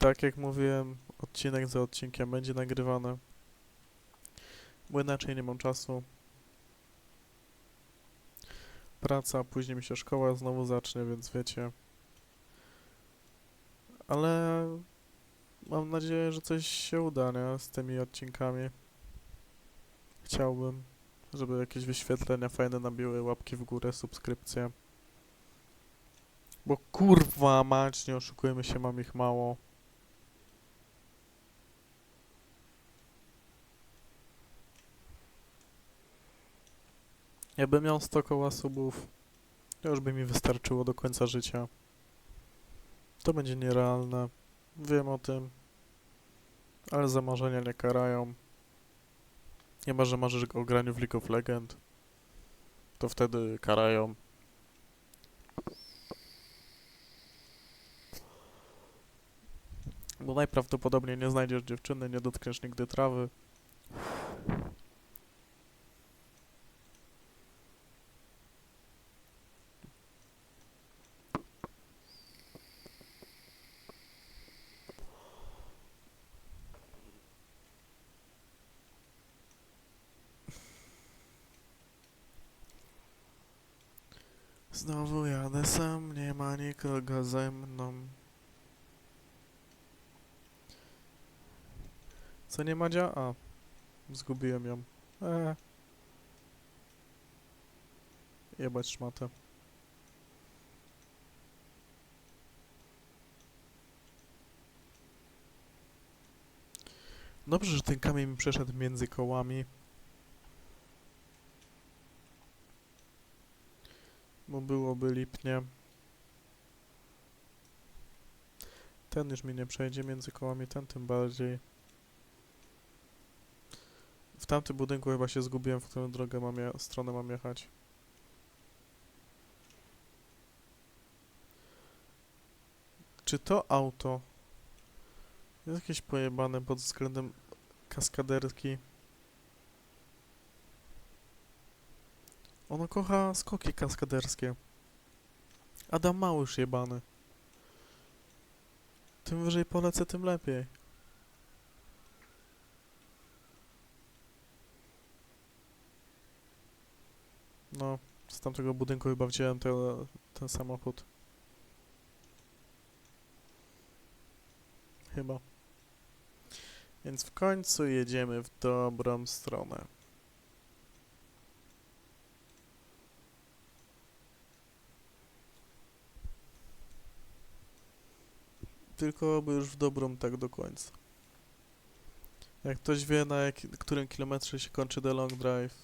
tak jak mówiłem, odcinek za odcinkiem będzie nagrywany. Bo inaczej nie mam czasu. Praca, później mi się szkoła znowu zacznie, więc wiecie. Ale mam nadzieję, że coś się uda, nie? Z tymi odcinkami. Chciałbym, żeby jakieś wyświetlenia fajne nabiły, łapki w górę, subskrypcje. Bo kurwa mać, nie oszukujmy się, mam ich mało. Jakbym miał 100 koła subów, to już by mi wystarczyło do końca życia. To będzie nierealne. Wiem o tym. Ale za marzenia nie karają. Chyba, że marzysz o graniu w League of Legends. To wtedy karają. Bo najprawdopodobniej nie znajdziesz dziewczyny, nie dotkniesz nigdy trawy. Znowu jadę sam, nie ma nikogo ze mną. Co nie Madzia? A, zgubiłem ją. Eee. Jebać szmatę. Dobrze, że ten kamień mi przeszedł między kołami. Bo byłoby lipnie. Ten już mi nie przejdzie między kołami, ten tym bardziej. W tamtym budynku chyba się zgubiłem, w którą drogę mam je, stronę mam jechać. Czy to auto jest jakieś pojebane pod względem kaskaderki? Ono kocha skoki kaskaderskie. Adam Małysz jebany. Tym wyżej polecę, tym lepiej. No, z tamtego budynku chyba wziąłem te, ten samochód. Chyba. Więc w końcu jedziemy w dobrą stronę. Tylko oby już w dobrą tak do końca. Jak ktoś wie na jak, którym kilometrze się kończy The Long Drive,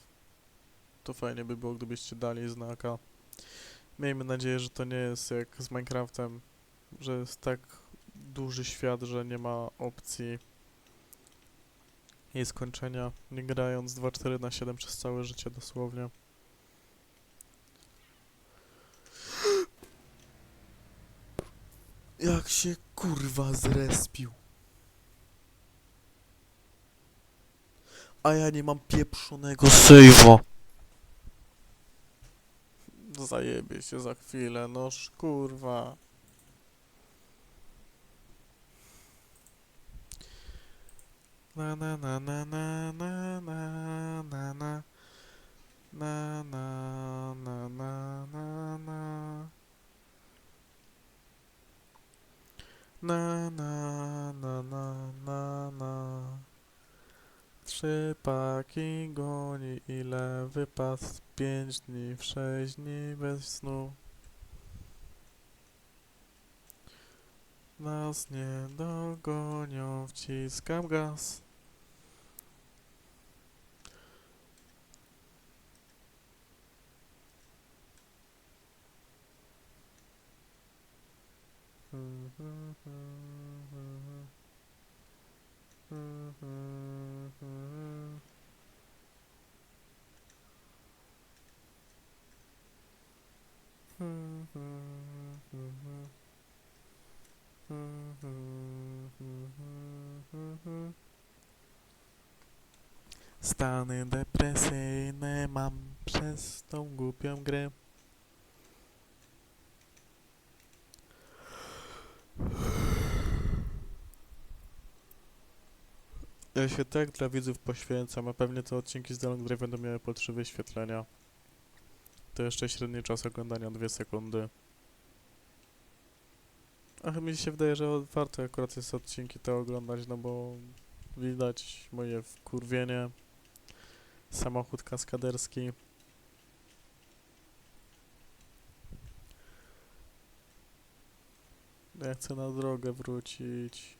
to fajnie by było, gdybyście dali znaka. Miejmy nadzieję, że to nie jest jak z Minecraftem, że jest tak duży świat, że nie ma opcji jej skończenia, nie grając 2-4 na 7 przez całe życie dosłownie. Jak się kurwa zrespił. A ja nie mam pieprzonego sejwa. Zajebie się za chwilę, noż kurwa. Na na na na na na na na Trzy paki goni ile wypas Pięć dni w sześć dni bez snu. Nas nie dogonią, wciskam gaz Stany depresyjne mam przez tą głupią grę. Ja się tak dla widzów poświęcam, a pewnie te odcinki z The Long Drive będą miały po 3 wyświetlenia. To jeszcze średni czas oglądania 2 sekundy. Ach, mi się wydaje, że warto akurat jest odcinki te oglądać, no bo widać moje wkurwienie. Samochód kaskaderski. Ja chcę na drogę wrócić.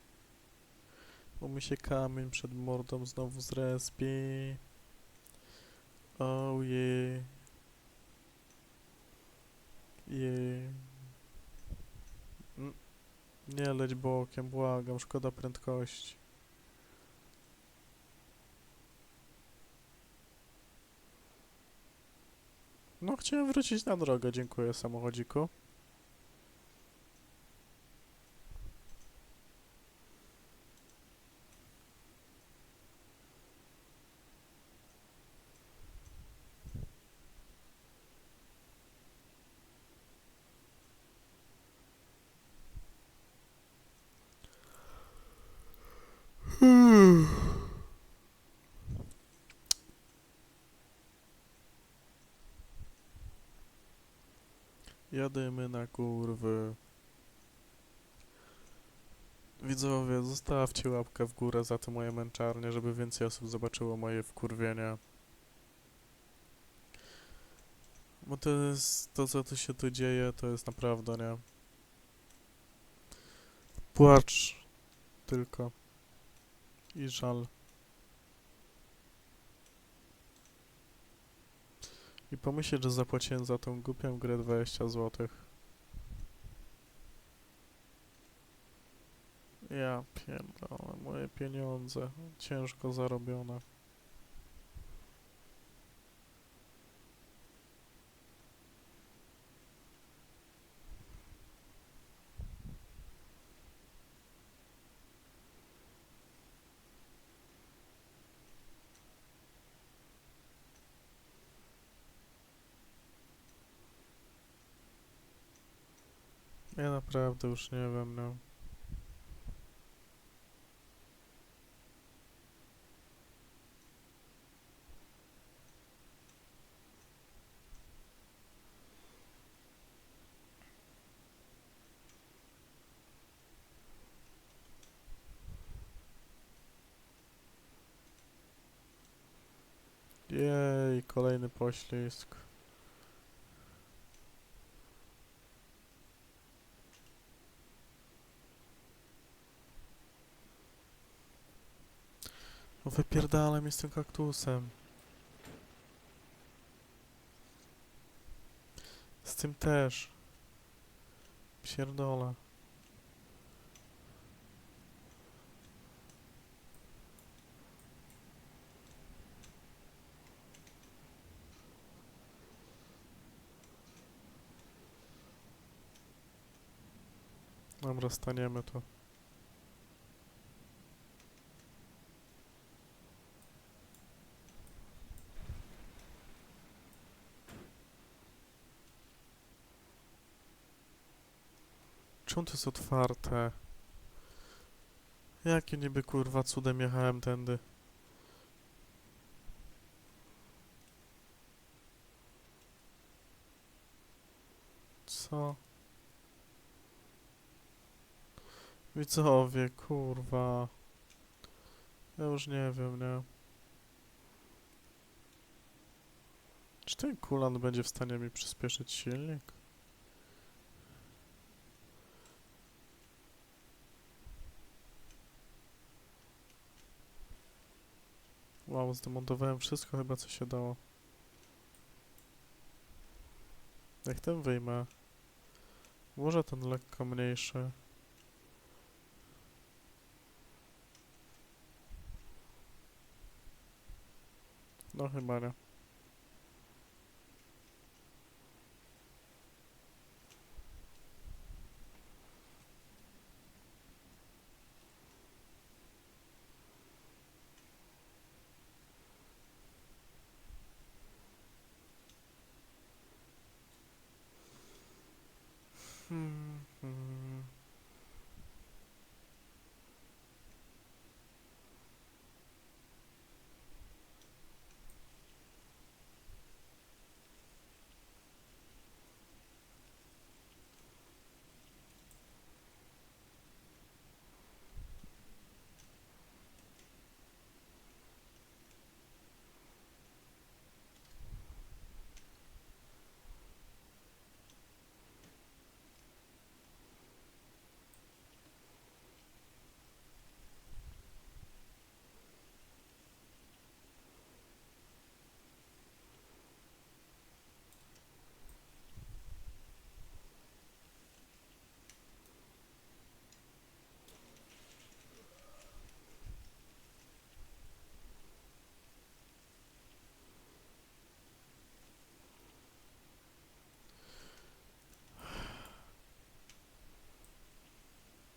Bo mi się kamień przed mordą znowu zrespi. Oh yeah. Yeah. Mm. Nie leć bokiem, błagam, szkoda prędkości. No, chciałem wrócić na drogę, dziękuję samochodziku. Jadymy na kurwy. Widzowie, zostawcie łapkę w górę za te moje męczarnie, żeby więcej osób zobaczyło moje wkurwienie. Bo to jest, to co tu się tu dzieje, to jest naprawdę, nie? Płacz tylko. I żal. I pomyśleć, że zapłaciłem za tą głupią grę 20 zł. Ja pierdolę, moje pieniądze, ciężko zarobione. Ja naprawdę już nie wiem, no. Jej, kolejny poślizg. No wypierdalaj mnie z tym kaktusem. Z tym też. Pierdolę. Dobra, staniemy tu. Czemu to jest otwarte? Jakie niby kurwa cudem jechałem tędy? Co? Widzowie, kurwa. Ja już nie wiem, nie? Czy ten kulan będzie w stanie mi przyspieszyć silnik? Wow, zdemontowałem wszystko chyba co się dało. Jak ten wyjmę? Może ten lekko mniejszy. No chyba nie. Hmm.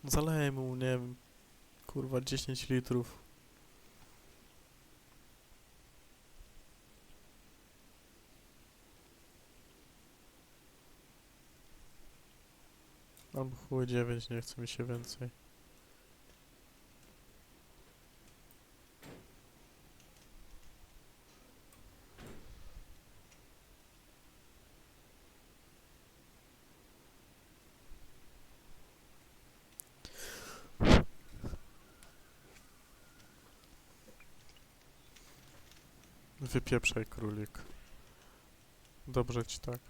Zaleję mu, nie wiem, kurwa 10 litrów. Albo chuj 9, nie chce mi się więcej. Wypieprzaj królik. Dobrze ci tak.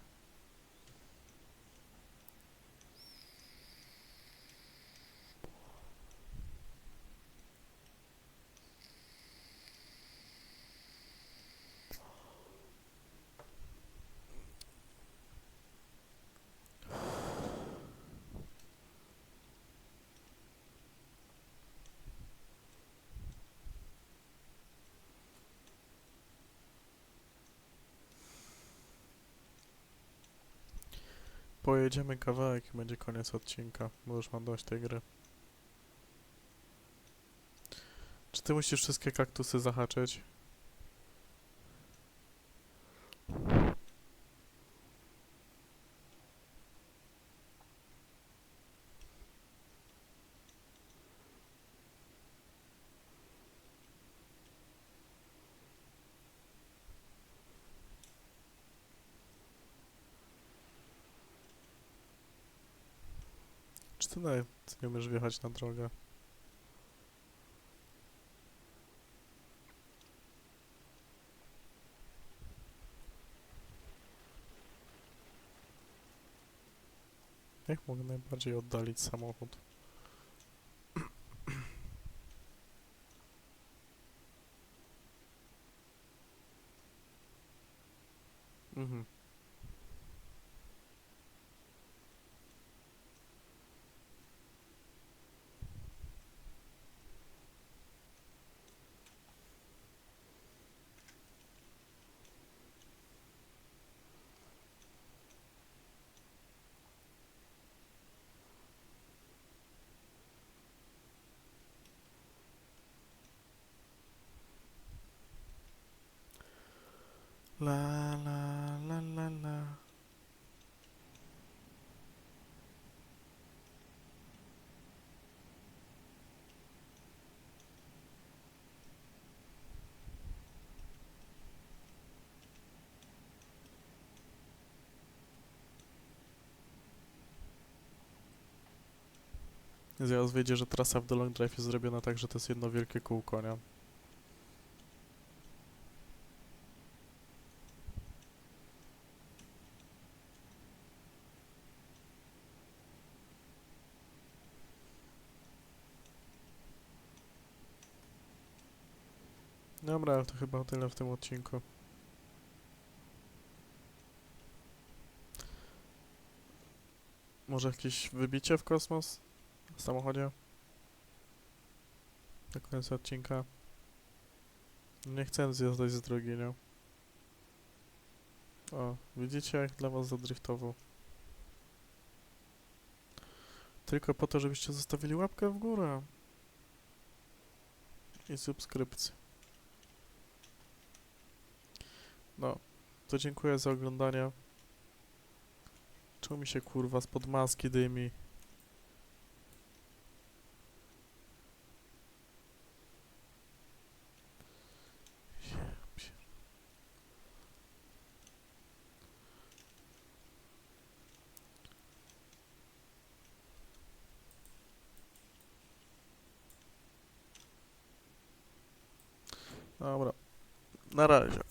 Pojedziemy kawałek i będzie koniec odcinka, bo już mam dość tej gry. Czy ty musisz wszystkie kaktusy zahaczyć? Czy ty nawet nie umiesz wjechać na drogę? Jak mogę najbardziej oddalić samochód? Mhm. La la la la la. Zaraz wyjdzie, że trasa w The Long Drive jest zrobiona tak, że to jest jedno wielkie kółko, nie? Dobra, ale to chyba tyle w tym odcinku. Może jakieś wybicie w kosmos? W samochodzie? Na koniec odcinka. Nie chcę zjeżdżać z drogi, nie? O, widzicie jak dla was zadriftował. Tylko po to, żebyście zostawili łapkę w górę. I subskrypcję. No, to dziękuję za oglądanie. Czemu mi się kurwa spod maski dymi? Dobra. Na razie.